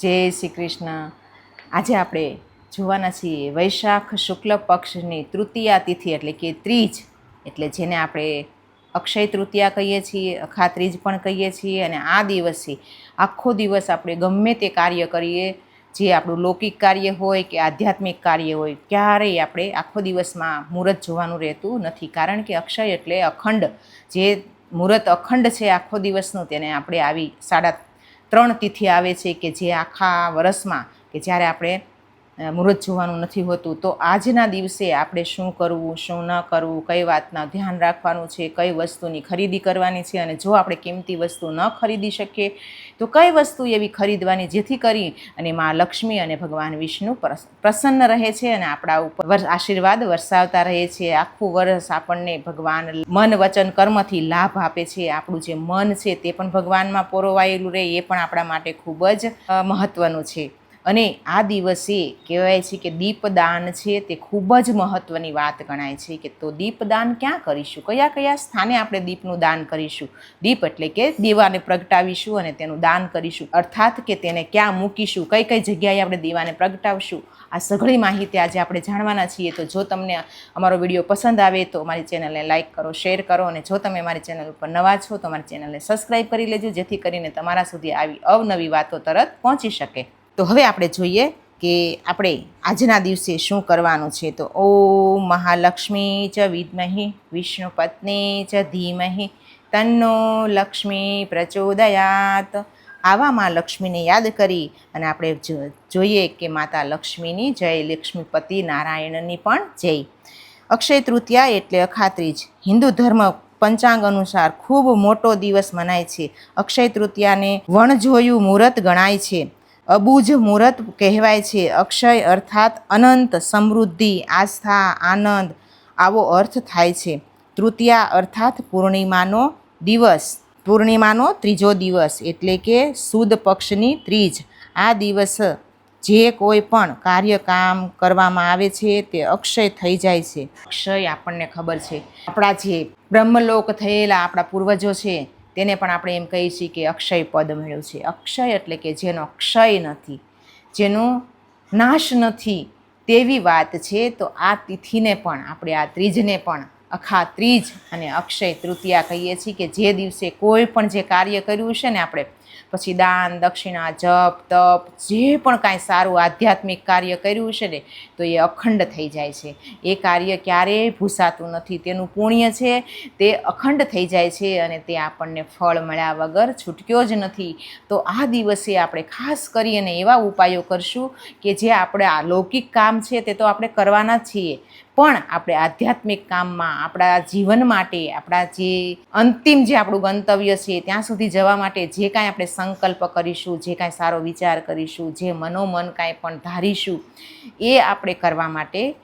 જય શ્રી કૃષ્ણ. આજે આપણે જોવાના છીએ વૈશાખ શુક્લ પક્ષની તૃતીયા તિથિ એટલે કે ત્રીજ, એટલે જેને આપણે અક્ષય તૃતીયા કહીએ છીએ અખા ત્રીજ પણ કહીએ છીએ અને આ દિવસે આખો દિવસ આપણે ગમે તે કાર્ય કરીએ, જે આપણું લૌકિક કાર્ય હોય કે આધ્યાત્મિક કાર્ય હોય, ક્યારેય આપણે આખો દિવસમાં મુહૂર્ત જોવાનું રહેતું નથી. કારણ કે અક્ષય એટલે અખંડ. જે મુહૂર્ત અખંડ છે આખો દિવસનું, તેને આપણે આવી સાડા ત્રણ તિથિ આવે છે કે જે આખા વર્ષમાં કે જ્યારે આપણે મુહૂર્ત જોવાનું નથી હોતું. તો આજના દિવસે આપણે શું કરવું, શું ન કરવું, કઈ વાતના ધ્યાન રાખવાનું છે, કઈ વસ્તુની ખરીદી કરવાની છે અને જો આપણે કિંમતી વસ્તુ ન ખરીદી શકીએ, તો કઈ વસ્તુ એવી ખરીદવાની જેથી કરી અને મા લક્ષ્મી અને ભગવાન વિષ્ણુ પ્રસ- પ્રસન્ન રહે છે અને આપણા ઉપર આશીર્વાદ વરસાવતા રહે છે. આખું વર્ષ આપણને ભગવાન મન, વચન, કર્મથી લાભ આપે છે. આપણું જે મન છે તે પણ ભગવાનમાં પોરોવાયેલું રહે, એ પણ આપણા માટે ખૂબ જ મહત્ત્વનું છે. અને આ દિવસે કહેવાય છે કે દીપદાન છે તે ખૂબ જ મહત્ત્વની વાત ગણાય છે કે તો દીપદાન ક્યાં કરીશું? કયા કયા સ્થાને આપણે દીપનું દાન કરીશું? દીપ એટલે કે દીવાને પ્રગટાવીશું અને તેનું દાન કરીશું. અર્થાત કે તેને ક્યાં મૂકીશું? કઈ કઈ જગ્યાએ આપણે દીવાને પ્રગટાવશું? આ સઘળી માહિતી આજે આપણે જાણવાના છીએ. તો જો તમને અમારો વીડિયો પસંદ આવે તો અમારી ચેનલને લાઇક કરો, શેર કરો અને જો તમે અમારી ચેનલ ઉપર નવા છો તો અમારી ચેનલને સબસ્ક્રાઈબ કરી લેજો જેથી કરીને તમારા સુધી આવી અવનવી વાતો તરત પહોંચી શકે. તો હવે આપણે જોઈએ કે આપણે આજના દિવસે શું કરવાનું છે. તો ઓ મહાલક્ષ્મી ચ વિદ્મહી, વિષ્ણુ પત્ની ચ ધીમહી, તન્નો લક્ષ્મી પ્રચોદયાત. આવા માં લક્ષ્મીને યાદ કરી અને આપણે જોઈએ કે માતા લક્ષ્મીની જય, લક્ષ્મીપતિ નારાયણની પણ જય. અક્ષય તૃતીયા એટલે અખાત્રીજ હિન્દુ ધર્મ પંચાંગ અનુસાર ખૂબ મોટો દિવસ મનાય છે. અક્ષય તૃતીયાને વણજોયું મુહૂર્ત ગણાય છે. અબુજ મુહૂર્ત કહેવાય છે. અક્ષય અર્થાત અનંત, સમૃદ્ધિ, આસ્થા, આનંદ, આવો અર્થ થાય છે. તૃતીયા અર્થાત પૂર્ણિમાનો દિવસ. પૂર્ણિમાનો ત્રીજો દિવસ એટલે કે સુદ પક્ષની ત્રીજ. આ દિવસ જે કોઈ પણ કાર્ય કામ કરવામાં આવે છે તે અક્ષય થઈ જાય છે. અક્ષય આપણને ખબર છે. આપણા જે બ્રહ્મલોક થયેલા આપણા પૂર્વજો છે તેને પણ આપણે એમ કહીએ છીએ કે અક્ષય પદ મળ્યું છે. અક્ષય એટલે કે જેનો ક્ષય નથી, જેનો નાશ નથી તેવી વાત છે, તો આ તિથિને પણ, આપણે આ ત્રીજને પણ, અખા ત્રીજ અને અક્ષય તૃતીયા કહીએ છીએ કે જે દિવસે કોઈ પણ જે કાર્ય કર્યું છે ને આપણે પછી દાન, દક્ષિણા, જપ, તપ, જે પણ કાંઈ સારું આધ્યાત્મિક કાર્ય કર્યું છે ને, તો એ અખંડ થઈ જાય છે. એ કાર્ય ક્યારેય ભૂસાતું નથી. તેનું પુણ્ય છે, તે અખંડ થઈ જાય છે અને તે આપણને ફળ મળ્યા વગર છૂટક્યો જ નથી. તો આ દિવસે આપણે ખાસ કરી અને એવા ઉપાયો કરશું કે જે આપણે આ લૌકિક કામ છે તે તો આપણે કરવાના જ છીએ. પણ આપણે આધ્યાત્મિક કામમાં, આપણા જીવન માટે, આપણા જે અંતિમ જે આપણું ગંતવ્ય છે, ત્યાં સુધી જવા માટે જે કાંઈ આપણે સંકલ્પ કરીશું, જે કાંઈ સારો વિચાર કરીશું, જે મનોમન કાંઈ પણ ધારીશું, એ આપણે કરવા માટે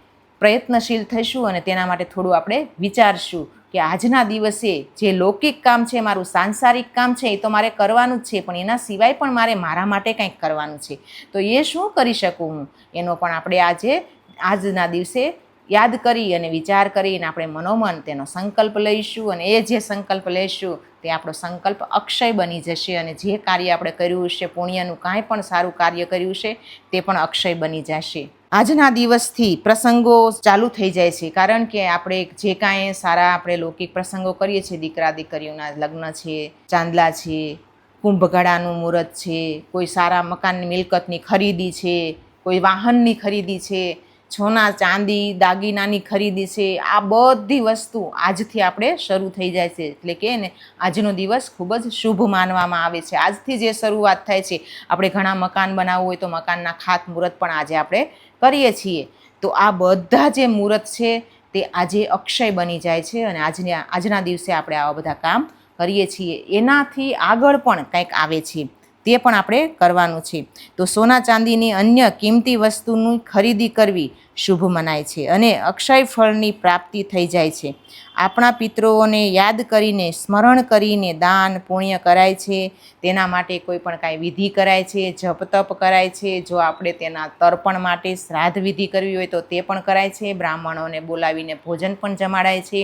પ્રયત્નશીલ થઈશું અને તેના માટે થોડું આપણે વિચારશું કે આજના દિવસે જે લૌકિક કામ છે, મારું સાંસારિક કામ છે, એ તો મારે કરવાનું જ છે, પણ એના સિવાય પણ મારે મારા માટે કંઈક કરવાનું છે. તો એ શું કરી શકું હું? એનો પણ આપણે આજે, આજના દિવસે યાદ કરી અને વિચાર કરીને આપણે મનોમન તેનો સંકલ્પ લઈશું અને એ જે સંકલ્પ લઈશું તે આપણો સંકલ્પ અક્ષય બની જશે અને જે કાર્ય આપણે કર્યું છે પુણ્યનું કાંઈ પણ સારું કાર્ય કર્યું છે, તે પણ અક્ષય બની જશે. આજના દિવસથી પ્રસંગો ચાલુ થઈ જાય છે, કારણ કે આપણે જે કાંઈ સારા આપણે લૌકિક પ્રસંગો કરીએ છીએ, દીકરા દીકરીઓના લગ્ન છે, ચાંદલા છે, કુંભગાળાનું મુહૂર્ત છે, કોઈ સારા મકાનની મિલકતની ખરીદી છે, કોઈ વાહનની ખરીદી છે સોના ચાંદી, દાગીનાની ખરીદી છે, આ બધી વસ્તુ આજથી આપણે શરૂ થઈ જાય છે. એટલે કે ને આજનો દિવસ ખૂબ જ શુભ માનવામાં આવે છે. આજથી જે શરૂઆત થાય છે, આપણે ઘણા મકાન બનાવવું હોય તો મકાનના ખાત મુહૂર્ત પણ આજે આપણે કરીએ છીએ. તો આ બધા જે મુહૂર્ત છે, તે આજે અક્ષય બની જાય છે અને આજના આજના દિવસે આપણે આવા બધા કામ કરીએ છીએ. એનાથી આગળ પણ કંઈક આવે છે. તે પણ આપણે કરવાનું છે. તો સોના ચાંદીની અન્ય કિંમતી વસ્તુની ખરીદી કરવી શુભ મનાય છે અને અક્ષય ફળની પ્રાપ્તિ થઈ જાય છે. આપણા પિતૃઓને યાદ કરીને, સ્મરણ કરીને દાન પુણ્ય કરાય છે. તેના માટે કોઈ પણ કાંઈ વિધિ કરાય છે જપ તપ કરાય છે, જો આપણે તેના તર્પણ માટે શ્રાદ્ધ વિધિ કરવી હોય તો તે પણ કરાય છે. બ્રાહ્મણોને બોલાવીને ભોજન પણ જમાડાય છે.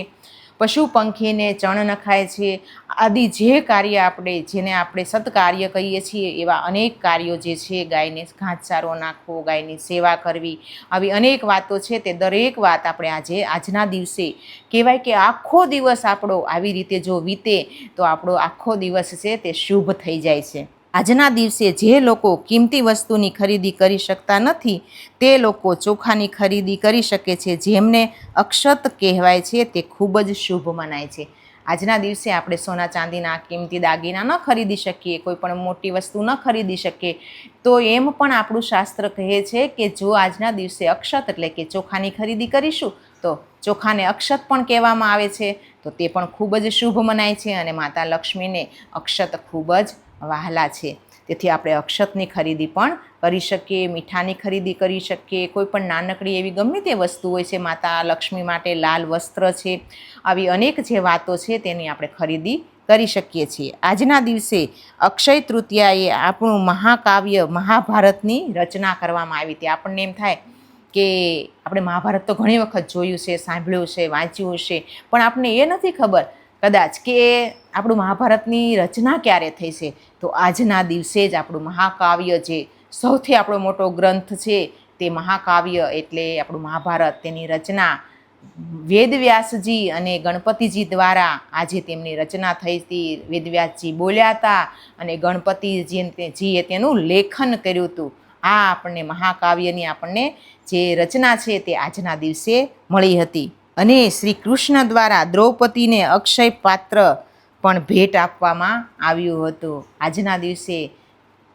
પશુ પંખીને ચણ નખાય છે. આદિ જે કાર્ય આપણે, જેને આપણે સત્કાર્ય કહીએ છીએ, એવા અનેક કાર્યો જે છે, ગાયને ઘાસચારો નાખવો, ગાયની સેવા કરવી, આવી અનેક વાતો છે. તે દરેક વાત આપણે આજે, આજના દિવસે કહેવાય કે આખો દિવસ આપણો આવી રીતે જો વીતે, તો આપણો આખો દિવસ છે તે શુભ થઈ જાય છે. આજના દિવસે જે લોકો કિંમતી વસ્તુની ખરીદી કરી શકતા નથી, તે લોકો ચોખાની ખરીદી કરી શકે છે. જેમને અક્ષત કહેવાય છે, તે ખૂબ જ શુભ મનાય છે. આજના દિવસે આપણે સોના ચાંદીના કિંમતી દાગીના ન ખરીદી શકીએ, કોઈ પણ મોટી વસ્તુ ન ખરીદી શકીએ. તો એમ પણ આપણું શાસ્ત્ર કહે છે કે જો આજના દિવસે અક્ષત એટલે કે ચોખાની ખરીદી કરીશું, તો ચોખાને અક્ષત પણ કહેવામાં આવે છે. તો તે પણ ખૂબ જ શુભ મનાય છે અને માતા લક્ષ્મીને અક્ષત ખૂબ જ વહાલા છે. તેથી આપણે અક્ષતની ખરીદી પણ કરી શકીએ, મીઠાની ખરીદી કરી શકીએ. કોઈ પણ નાનકડી એવી ગમે તે વસ્તુ હોય છે, માતા લક્ષ્મી માટે લાલ વસ્ત્ર છે, આવી અનેક જે વાતો છે તેની આપણે ખરીદી કરી શકીએ છીએ. આજના દિવસે અક્ષય તૃતીયાએ આપણું મહાકાવ્ય મહાભારતની રચના કરવામાં આવી હતી. આપણને એમ થાય કે આપણે મહાભારત તો ઘણી વખત જોયું છે, સાંભળ્યું છે, વાંચ્યું છે, પણ આપણને એ નથી ખબર કદાચ કે આપણું મહાભારતની રચના ક્યારે થઈ છે? તો આજના દિવસે જ આપણું મહાકાવ્ય જે સૌથી આપણો મોટો ગ્રંથ છે, તે મહાકાવ્ય એટલે આપણું મહાભારત. તેની રચના વેદવ્યાસજી અને ગણપતિજી દ્વારા આજે તેમની રચના થઈ હતી. વેદવ્યાસજી બોલ્યા હતા અને ગણપતિજી જીએ તેનું લેખન કર્યું હતું. આ આપણને મહાકાવ્યની આપણને જે રચના છે, તે આજના દિવસે મળી હતી. અને શ્રી કૃષ્ણ દ્વારા દ્રૌપદીને અક્ષય પાત્ર પણ ભેટ આપવામાં આવ્યું હતું. આજના દિવસે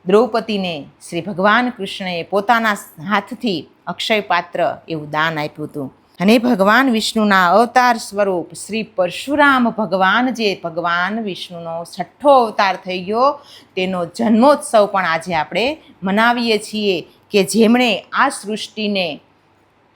દ્રૌપદીને શ્રી ભગવાન કૃષ્ણએ પોતાના હાથથી અક્ષય પાત્ર એવું દાન આપ્યું હતું. અને ભગવાન વિષ્ણુના અવતાર સ્વરૂપ શ્રી પરશુરામ ભગવાન જે ભગવાન વિષ્ણુનો છઠ્ઠો અવતાર થઈ ગયો, તેનો જન્મોત્સવ પણ આજે આપણે મનાવીએ છીએ કે જેમણે આ સૃષ્ટિને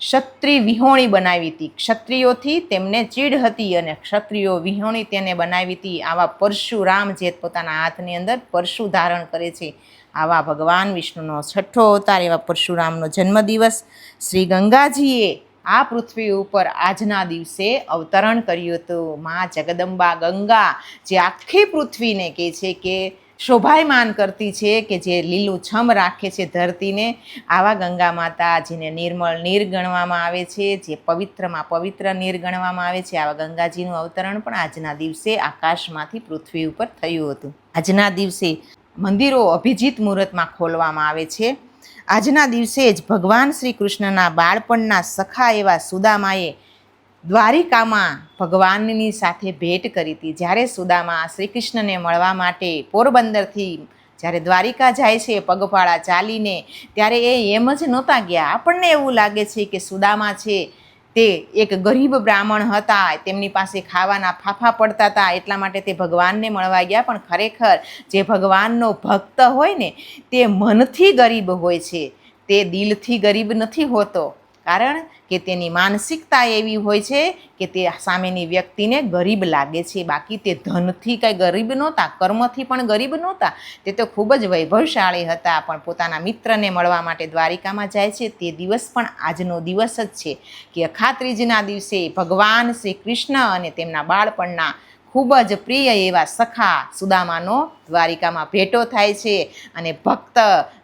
ક્ષત્રિય વિહોણી બનાવી હતી. ક્ષત્રિયોથી તેમને ચીડ હતી અને ક્ષત્રિયો વિહોણી તેને બનાવી હતી. આવા પરશુરામ જે પોતાના હાથની અંદર પરશુ ધારણ કરે છે. આવા ભગવાન વિષ્ણુનો છઠ્ઠો અવતાર, એવા પરશુરામનો જન્મદિવસ. શ્રી ગંગાજીએ આ પૃથ્વી ઉપર આજના દિવસે અવતરણ કર્યું હતું. મા જગદંબા ગંગા જે આખી પૃથ્વીને કહે છે કે શોભાયમાન કરતી છે કે જે લીલું છમ રાખે છે ધરતીને. આવા ગંગા માતા જેને નિર્મળ નીર ગણવામાં આવે છે, જે પવિત્રમાં પવિત્ર નીર ગણવામાં આવે છે, આવા ગંગાજીનું અવતરણ પણ આજના દિવસે આકાશમાંથી પૃથ્વી ઉપર થયું હતું. આજના દિવસે મંદિરો અભિજીત મુહૂર્તમાં ખોલવામાં આવે છે. આજના દિવસે જ ભગવાન શ્રી કૃષ્ણના બાળપણના સખા એવા સુદામાએ દ્વારિકામાં ભગવાનની સાથે ભેટ કરી હતી. જ્યારે સુદામા શ્રી કૃષ્ણને મળવા માટે પોરબંદરથી જ્યારે દ્વારિકા જાય છે, પગપાળા ચાલીને, ત્યારે એ એમ જ નહોતા ગયા. આપણને એવું લાગે છે કે સુદામા છે તે એક ગરીબ બ્રાહ્મણ હતા. તેમની પાસે ખાવાના ફાફા પડતા હતા. એટલા માટે તે ભગવાનને મળવા ગયા. પણ ખરેખર જે ભગવાનનો ભક્ત હોય ને, તે મનથી ગરીબ હોય છે. તે દિલથી ગરીબ નથી હોતો. કારણ કે તેની માનસિકતા એવી હોય છે કે તે સામેની વ્યક્તિને ગરીબ લાગે છે. બાકી તે ધનથી કંઈ ગરીબ નહોતા, કર્મથી પણ ગરીબ નહોતા. તે તો ખૂબ જ વૈભવશાળી હતા, પણ પોતાના મિત્રને મળવા માટે દ્વારિકામાં જાય છે. તે દિવસ પણ આજનો દિવસ જ છે કે અખાત્રીજના દિવસે ભગવાન શ્રી કૃષ્ણ અને તેમના બાળપણના ખૂબ જ પ્રિય એવા સખા સુદામાનો દ્વારિકામાં ભેટો થાય છે અને ભક્ત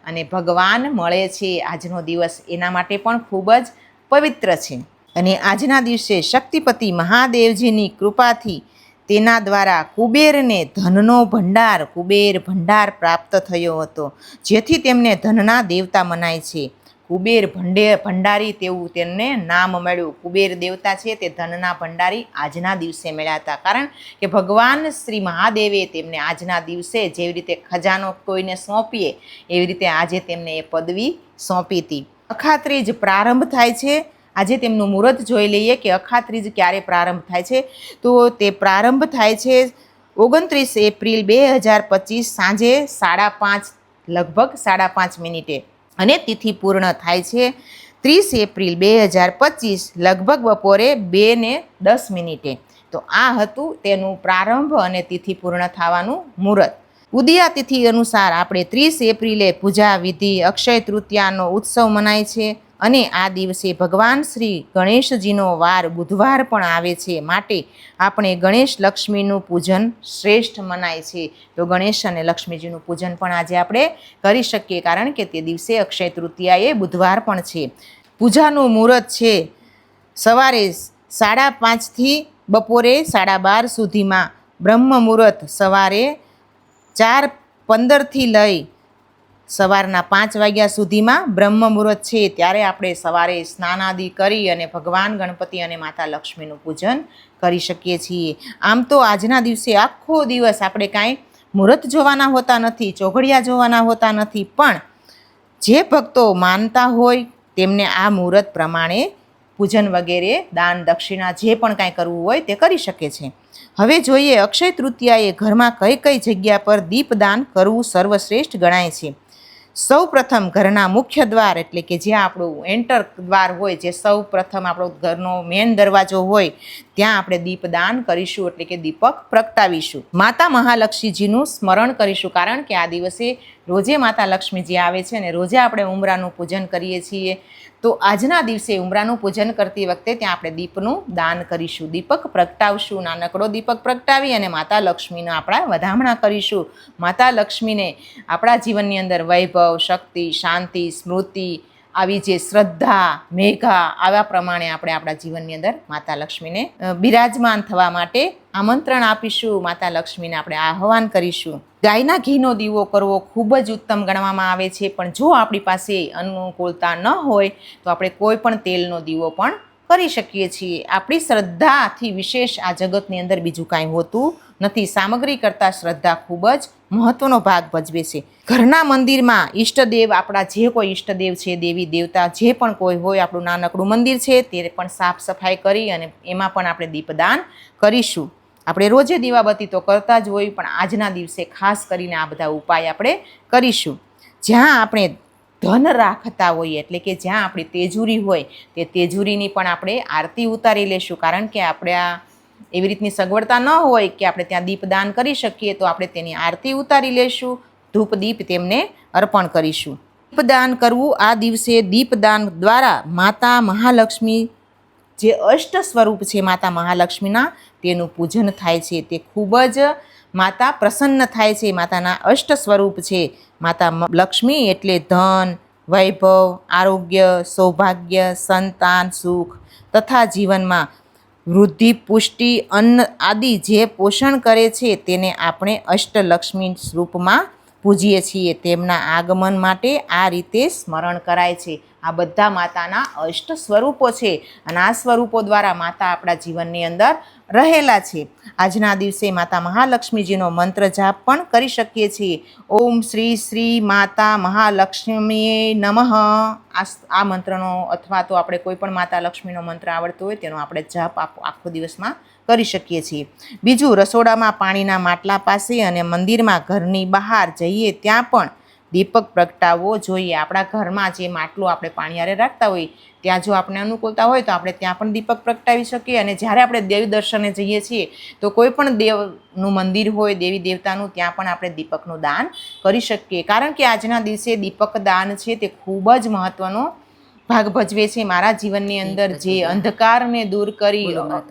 અને ભગવાન મળે છે. આજનો દિવસ એના માટે પણ ખૂબ જ પવિત્ર છે. અને આજના દિવસે શક્તિપતિ મહાદેવજીની કૃપાથી તેના દ્વારા કુબેરને ધનનો ભંડાર, કુબેર ભંડાર પ્રાપ્ત થયો હતો. જેથી તેમને ધનના દેવતા મનાય છે. કુબેર ભંડે, ભંડારી તેવું તેમને નામ મળ્યું. કુબેર દેવતા છે તે ધનના ભંડારી આજના દિવસે મળ્યા હતા. કારણ કે ભગવાન શ્રી મહાદેવે તેમને આજના દિવસે જેવી રીતે ખજાનો કોઈને સોંપીએ, એવી રીતે આજે તેમને એ પદવી સોંપી હતી. અખાત્રીજ પ્રારંભ થાય છે. આજે તેમનું મુહૂર્ત જોઈ લઈએ કે અખાત્રીજ ક્યારે પ્રારંભ થાય છે. તો તે પ્રારંભ થાય છે ઓગણત્રીસ એપ્રિલ બે હજાર પચીસ સાંજે સાડા પાંચ, લગભગ સાડા પાંચ મિનિટે. અને તિથિ પૂર્ણ થાય છે ત્રીસ એપ્રિલ બે હજાર પચીસ, લગભગ બપોરે બે ને દસ મિનિટે. તો આ હતું તેનું પ્રારંભ અને તિથિ પૂર્ણ થવાનું મુહૂર્ત. ઉદયા તિથિ અનુસાર આપણે ત્રીસ એપ્રિલે પૂજા વિધિ, અક્ષય તૃતીયાનો ઉત્સવ મનાય છે અને આ દિવસે ભગવાન શ્રી ગણેશજીનો વાર બુધવાર પણ આવે છે. માટે આપણે ગણેશ લક્ષ્મીનું પૂજન શ્રેષ્ઠ મનાય છે. તો ગણેશ અને લક્ષ્મીજીનું પૂજન પણ આજે આપણે કરી શકીએ કારણ કે તે દિવસે અક્ષય તૃતીયા એ બુધવાર પણ છે. પૂજાનું મુહૂર્ત છે સવારે સાડા પાંચથી બપોરે સાડા બાર સુધીમાં. બ્રહ્મ મુહૂર્ત સવારે ચાર પંદરથી લઈ સવારના પાંચ વાગ્યા સુધીમાં બ્રહ્મ મુહૂર્ત છે, ત્યારે આપણે સવારે સ્નાનાદિ કરી અને ભગવાન, ગણપતિ અને માતા લક્ષ્મીનું પૂજન કરી શકીએ છીએ. આમ તો આજના દિવસે આખો દિવસ આપણે કાંઈ મુહૂર્ત જોવાના હોતા નથી, ચોઘડિયા જોવાના હોતા નથી, પણ જે ભક્તો માનતા હોય તેમને આ મુહૂર્ત પ્રમાણે પૂજન વગેરે, દાન, દક્ષિણા જે પણ કાંઈ કરવું હોય તે કરી શકે છે. હવે જોઈએ અક્ષય તૃતીયાએ ઘરમાં કઈ કઈ જગ્યા પર દીપદાન કરવું સર્વશ્રેષ્ઠ ગણાય છે. સૌ પ્રથમ ઘરના મુખ્ય દ્વાર એટલે કે જ્યાં આપણું એન્ટર દ્વાર હોય, જે સૌ પ્રથમ આપણો ઘરનો મેન દરવાજો હોય, ત્યાં આપણે દીપદાન કરીશું એટલે કે દીપક પ્રગટાવીશું. માતા મહાલક્ષ્મીજીનું સ્મરણ કરીશું કારણ કે આ દિવસે રોજે માતા લક્ષ્મીજી આવે છે અને રોજે આપણે ઉમરાનું પૂજન કરીએ છીએ. તો આજના દિવસે ઉમરાનું પૂજન કરતી વખતે ત્યાં આપણે દીપનું દાન કરીશું. દીપક પ્રગટાવશું. નાનકડો દીપક પ્રગટાવી અને માતા લક્ષ્મીના આપણા વધામણા કરીશું. માતા લક્ષ્મીને આપણા જીવનની અંદર વૈભવ, શક્તિ, શાંતિ, સ્મૃતિ, આવી જે શ્રદ્ધા, મેઘા, આવા પ્રમાણે આપણે આપણા જીવનની અંદર માતા લક્ષ્મીને બિરાજમાન થવા માટે આમંત્રણ આપીશું. માતા લક્ષ્મીને આપણે આહવાન કરીશું. ગાયના ઘીનો દીવો કરવો ખૂબ જ ઉત્તમ ગણવામાં આવે છે. પણ જો આપણી પાસે અનુકૂળતા ન હોય, તો આપણે કોઈ પણ તેલનો દીવો પણ કરી શકીએ છીએ. આપણી શ્રદ્ધાથી વિશેષ આ જગતની અંદર બીજું કાંઈ હોતું નથી. સામગ્રી કરતાં શ્રદ્ધા ખૂબ જ મહત્ત્વનો ભાગ ભજવે છે. ઘરના મંદિરમાં ઈષ્ટદેવ, આપણા જે કોઈ ઈષ્ટદેવ છે, દેવી દેવતા જે પણ કોઈ હોય, આપણું નાનકડું મંદિર છે, તે પણ સાફ સફાઈ કરી અને એમાં પણ આપણે દીપદાન કરીશું. આપણે રોજે દીવાબત્તી તો કરતા જ હોય, પણ આજના દિવસે ખાસ કરીને આ બધા ઉપાય આપણે કરીશું. જ્યાં આપણે ધન રાખતા હોઈએ, એટલે કે જ્યાં આપણી તેજુરી હોય, તે તેજુરીની પણ આપણે આરતી ઉતારી લેશું. કારણ કે આપણે આ એવી રીતની સગવડતા ન હોય કે આપણે ત્યાં દીપદાન કરી શકીએ, તો આપણે તેની આરતી ઉતારી લેશું, ધૂપ દીપ તેમને અર્પણ કરીશું. દીપદાન કરવું આ દિવસે દીપદાન દ્વારા માતા મહાલક્ષ્મી જે અષ્ટ સ્વરૂપ છે માતા મહાલક્ષ્મીના, તેનું પૂજન થાય છે. તે ખૂબ જ માતા પ્રસન્ન થાય છે. માતાના અષ્ટ સ્વરૂપ છે. માતા લક્ષ્મી એટલે ધન, વૈભવ, આરોગ્ય, સૌભાગ્ય, સંતાન, સુખ તથા જીવનમાં વૃદ્ધિ, પુષ્ટિ, અન્ન આદિ જે પોષણ કરે છે તેને આપણે અષ્ટલક્ષ્મી સ્વરૂપમાં પૂજીએ છીએ. તેમના આગમન માટે આ રીતે સ્મરણ કરાય છે. આ બધા માતાના અષ્ટ સ્વરૂપો છે. અને આ સ્વરૂપો દ્વારા માતા આપણા જીવનની અંદર રહેલા છે. આજના દિવસે માતા મહાલક્ષ્મીજીનો મંત્ર જાપ પણ કરી શકીએ છીએ. ઓમ શ્રી શ્રી માતા મહાલક્ષ્મીએ નમઃ. આ મંત્રનો અથવા તો આપણે કોઈ પણ માતા લક્ષ્મીનો મંત્ર આવડતો હોય તેનો આપણે જાપ આખો દિવસમાં કરી શકીએ છીએ. બીજું, રસોડામાં પાણીના માટલા પાસે અને મંદિરમાં ઘરની બહાર જઈએ ત્યાં પણ દીપક પ્રગટાવવો જોઈએ. આપણા ઘરમાં જે માટલું આપણે પાણીયારે રાખતા હોઈએ ત્યાં જો આપણે અનુકૂળતા હોય તો આપણે ત્યાં પણ દીપક પ્રગટાવી શકીએ. અને જ્યારે આપણે દેવી દર્શને જઈએ છીએ, તો કોઈ પણ દેવનું મંદિર હોય, દેવી દેવતાનું, ત્યાં પણ આપણે દીપકનું દાન કરી શકીએ. કારણ કે આજના દિવસે દીપક દાન છે તે ખૂબ જ મહત્વનો ભાગ ભજવે છે મારા જીવનની અંદર જે અંધકારને દૂર કરી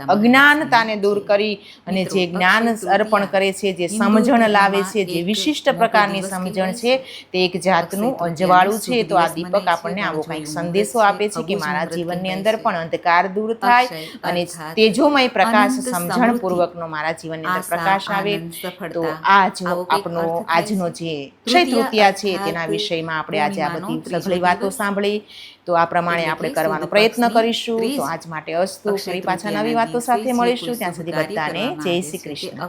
અજ્ઞાનતાને દૂર કરી અને જે જ્ઞાન અર્પણ કરે છે જે સમજણ લાવે છે જે વિશિષ્ટ પ્રકારની સમજણ છે તે એક જાતનું અંજવાળું છે. તો આ દીપક આપણને આવો કંઈક સંદેશો આપે છે કે મારા જીવનની અંદર પણ અંધકાર દૂર થાય અને તેજોમય પ્રકાશ સમજણ પૂર્વકનો મારા જીવનની અંદર પ્રકાશ આવે તો. આજ આપનો આપણો આજનો. જે ક્ષય તૃતીયા છે તેના વિષયમાં આપણે આજે આ બધી સઘળી વાતો સાંભળી. તો આ પ્રમાણે આપણે કરવાનો પ્રયત્ન કરીશું. તો આજ માટે અસ્તુ ફરી પાછા નવી વાતો સાથે મળીશું. ત્યાં સુધી બધાને જય શ્રી કૃષ્ણ.